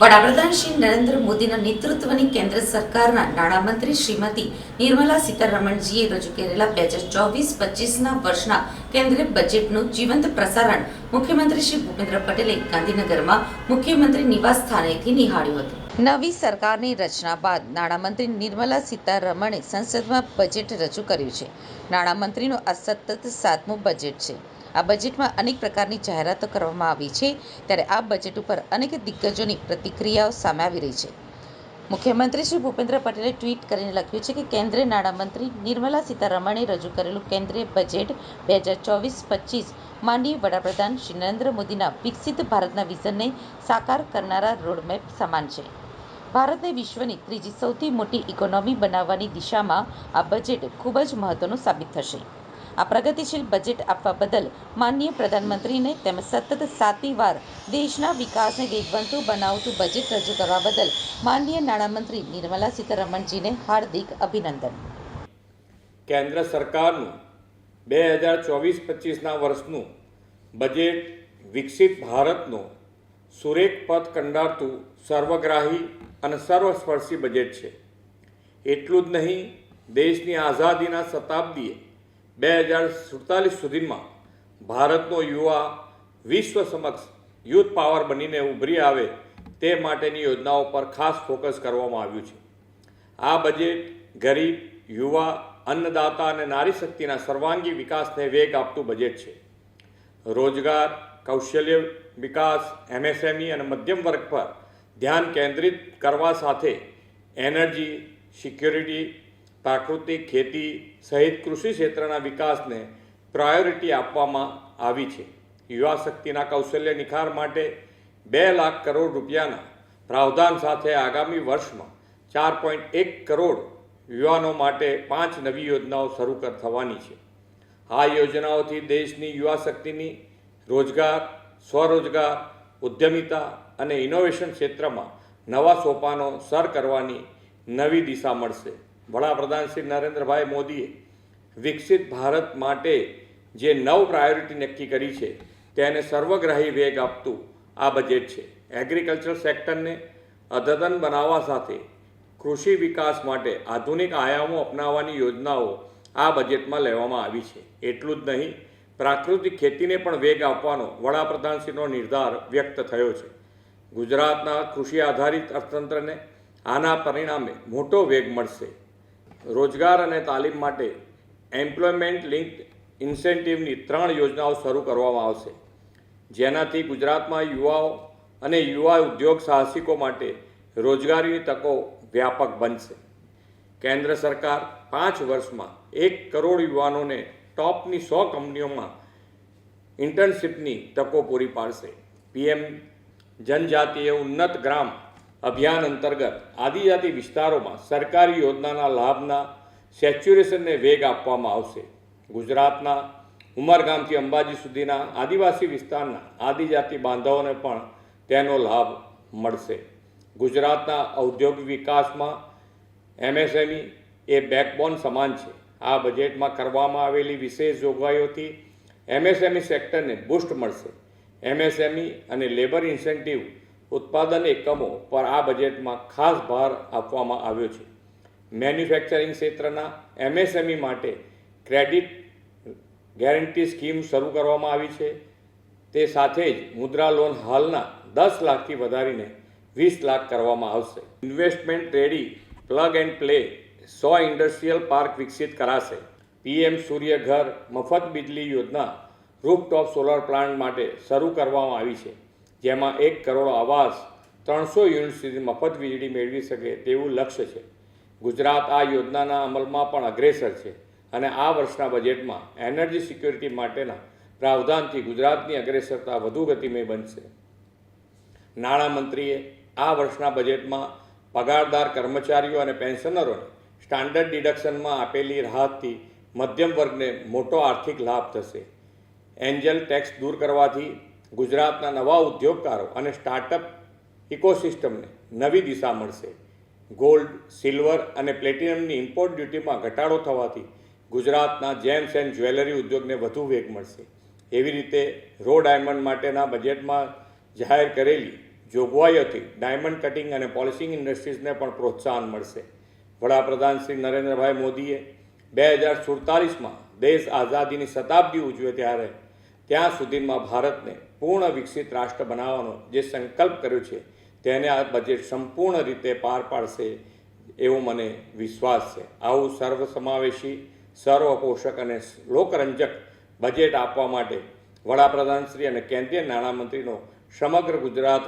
વડાપ્રધાન શ્રી નરેન્દ્ર મોદીના નેતૃત્વની કેન્દ્ર સરકારના નાણામંત્રી શ્રીમતી નિર્મલા સીતારમણજીએ રજૂ કરેલા બે હજાર ચોવીસ, પચીસના વર્ષના કેન્દ્રીય બજેટનું જીવંત પ્રસારણ મુખ્યમંત્રી શ્રી ભૂપેન્દ્ર પટેલે ગાંધીનગરમાં મુખ્યમંત્રી નિવાસ સ્થાનેથી નિહાળ્યું હતું. નવી સરકારની રચના બાદ નાણામંત્રી નિર્મલા સીતારમણે સંસદમાં બજેટ રજૂ કર્યું છે. નાણામંત્રીનું આ સતત સાતમું બજેટ છે. આ બજેટમાં અનેક પ્રકારની જાહેરાતો કરવામાં આવી છે, ત્યારે આ બજેટ ઉપર અનેક દિગ્ગજોની પ્રતિક્રિયાઓ સામે આવી રહી છે. મુખ્યમંત્રી શ્રી ભૂપેન્દ્ર પટેલે ટ્વીટ કરીને લખ્યું છે કે કેન્દ્રીય નાણામંત્રી નિર્મલા સીતારમણે રજૂ કરેલું કેન્દ્રીય બજેટ બે હજાર ચોવીસ પચીસ માનનીય વડાપ્રધાન શ્રી નરેન્દ્ર મોદીના વિકસિત ભારતના વિઝનને સાકાર કરનારા રોડમેપ સમાન છે. ભારતને વિશ્વની ત્રીજી સૌથી મોટી ઇકોનોમી બનાવવાની દિશામાં આ બજેટ ખૂબ જ મહત્વનું સાબિત થશે. આ પ્રગતિશીલ બજેટ આપવા બદલ માનનીય પ્રધાનમંત્રીને તેમજ સતત સાતમી વાર દેશના વિકાસને વેગવંતુ બનાવતું બજેટ રજૂ કરવા બદલ માનનીય નાણામંત્રી નિર્મલા સીતારમણજીને હાર્દિક અભિનંદન. કેન્દ્ર સરકારનું બે હજાર ચોવીસ પચીસના વર્ષનું બજેટ વિકસિત ભારતનો સુરેખ પથ કંડારતું સર્વગ્રાહી અને સર્વસ્પર્શી બજેટ છે. એટલું જ નહીં, દેશની આઝાદીના શતાબ્દીએ બે હજાર સુડતાલીસ સુધીમાં ભારતનો યુવા વિશ્વ સમક્ષ યુથ પાવર બનીને ઉભરી આવે તે માટેની યોજનાઓ પર ખાસ ફોકસ કરવામાં આવ્યું છે. આ બજેટ ગરીબ, યુવા, અન્નદાતા અને નારી શક્તિના સર્વાંગી વિકાસને વેગ આપતું બજેટ છે. રોજગાર, કૌશલ્ય વિકાસ, એમએસએમઈ અને મધ્યમ વર્ગ પર ધ્યાન કેન્દ્રિત કરવા સાથે એનર્જી, સિક્યોરિટી, પ્રાકૃતિક ખેતી સહિત કૃષિ ક્ષેત્રના વિકાસને પ્રાયોરિટી આપવામાં આવી છે. યુવા શક્તિના કૌશલ્ય નિખાર માટે બે લાખ કરોડ રૂપિયાના પ્રાવધાન સાથે આગામી વર્ષમાં ચાર પોઈન્ટ એક કરોડ યુવાનો માટે પાંચ નવી યોજનાઓ શરૂ કર થવાની છે. આ યોજનાઓથી દેશની યુવા શક્તિની રોજગાર, સ્વરોજગાર, ઉદ્યમિતા અને ઇનોવેશન ક્ષેત્રમાં નવા સોપાનો સર કરવાની નવી દિશા મળશે. વડાપ્રધાન શ્રી નરેન્દ્રભાઈ મોદીએ વિકસિત ભારત માટે જે નવ પ્રાયોરિટી નક્કી કરી છે, તેને સર્વગ્રાહી વેગ આપતું આ બજેટ છે. એગ્રીકલ્ચર સેક્ટરને અદ્યતન બનાવવા સાથે કૃષિ વિકાસ માટે આધુનિક આયામો અપનાવવાની યોજનાઓ આ બજેટમાં લેવામાં આવી છે. એટલું જ નહીં, પ્રાકૃતિક ખેતીને પણ વેગ આપવાનો વડાપ્રધાનશ્રીનો નિર્ધાર વ્યક્ત થયો છે. ગુજરાતના કૃષિ આધારિત અર્થતંત્રને આના પરિણામે મોટો વેગ મળશે. રોજગાર અને તાલીમ માટે એમ્પ્લોયમેન્ટ લિંક ઇન્સેન્ટિવની ત્રણ યોજનાઓ શરૂ કરવામાં આવશે. જેનાથી ગુજરાતમાં યુવાઓ અને યુવા ઉદ્યોગ સાહસિકો માટે રોજગારીની તકો વ્યાપક બનશે. કેન્દ્ર સરકાર પાંચ વર્ષમાં એક કરોડ યુવાનોને ટોપની સો કંપનીઓમાં ઇન્ટર્નશીપની તકો પૂરી પાડશે. પીએમ જનજાતીય ઉન્નત ગ્રામ અભિયાન અંતર્ગત આદિજાતિ વિસ્તારોમાં સરકારી યોજનાના લાભના સેચ્યુરેશનને વેગ આપવામાં આવશે. ગુજરાતના ઉમરગામથી અંબાજી સુધીના આદિવાસી વિસ્તારના આદિજાતિ બાંધવોને પણ તેનો લાભ મળશે. ગુજરાતના ઔદ્યોગિક વિકાસમાં એમએસએમઈ એ બેકબોન સમાન છે. આ બજેટમાં કરવામાં આવેલી વિશેષ જોગવાઈઓથી એમએસએમઈ સેક્ટરને બુસ્ટ મળશે. એમએસએમઈ અને લેબર ઇન્સેન્ટિવ ઉત્પાદન એકમો પર આ બજેટમાં ખાસ ભાર આપવામાં આવ્યો છે. મેન્યુફેક્ચરિંગ ક્ષેત્રના એમએસએમઈ માટે ક્રેડિટ ગેરંટી સ્કીમ શરૂ કરવામાં આવી છે. તે સાથે જ મુદ્રા લોન હાલના દસ લાખથી વધારીને વીસ લાખ કરવામાં આવશે. Investment ready, plug and play so industrial park વિકસિત કરાશે. પીએમ સૂર્યઘર મફત બિજલી યોજના રૂફટોપ સોલર પ્લાન્ટ માટે શરૂ કરવામાં આવી છે, જેમાં એક કરોડ આવાસ ત્રણસો યુનિટ સુધી મફત વીજળી મેળવી શકે તેવું લક્ષ્ય છે. ગુજરાત આ યોજનાના અમલમાં પણ અગ્રેસર છે અને આ વર્ષના બજેટમાં એનર્જી સિક્યોરિટી માટેના પ્રાવધાનથી ગુજરાતની અગ્રેસરતા વધુ ગતિમય બનશે. નાણામંત્રીએ આ વર્ષના બજેટમાં પગારદાર કર્મચારીઓ અને પેન્શનરોને સ્ટાન્ડર્ડ ડિડક્શનમાં આપેલી રાહતથી મધ્યમ વર્ગને મોટો આર્થિક લાભ થશે. એન્જલ ટેક્સ દૂર કરવાથી ગુજરાતના નવા ઉદ્યોગકારો અને સ્ટાર્ટઅપ ઇકોસિસ્ટમને નવી દિશા મળશે. ગોલ્ડ, સિલ્વર અને પ્લેટિનમની ઇમ્પોર્ટ ડ્યુટીમાં ઘટાડો થવાથી ગુજરાતના જેમ્સ એન્ડ જ્વેલરી ઉદ્યોગને વધુ વેગ મળશે. એવી રીતે રો ડાયમંડ માટેના બજેટમાં જાહેર કરેલી જોગવાઈઓથી ડાયમંડ કટિંગ અને પોલિશિંગ ઇન્ડસ્ટ્રીઝને પણ પ્રોત્સાહન મળશે. વડાપ્રધાન શ્રી નરેન્દ્રભાઈ મોદીએ બે હજાર સુડતાલીસમાં દેશ આઝાદીની શતાબ્દી ઉજવે ત્યારે ત્યાં સુધીમાં ભારતને પૂર્ણ વિકસિત રાષ્ટ્ર બનાવવાનો જે સંકલ્પ કર્યો છે, તેને આ બજેટ સંપૂર્ણ રીતે પાર પાડશે એવો મને વિશ્વાસ છે. આવું સર્વસમાવેશી, સર્વપોષક અને લોકરંજક બજેટ આપવા માટે વડાપ્રધાનશ્રી અને કેન્દ્રીય નાણામંત્રીનો સમગ્ર ગુજરાત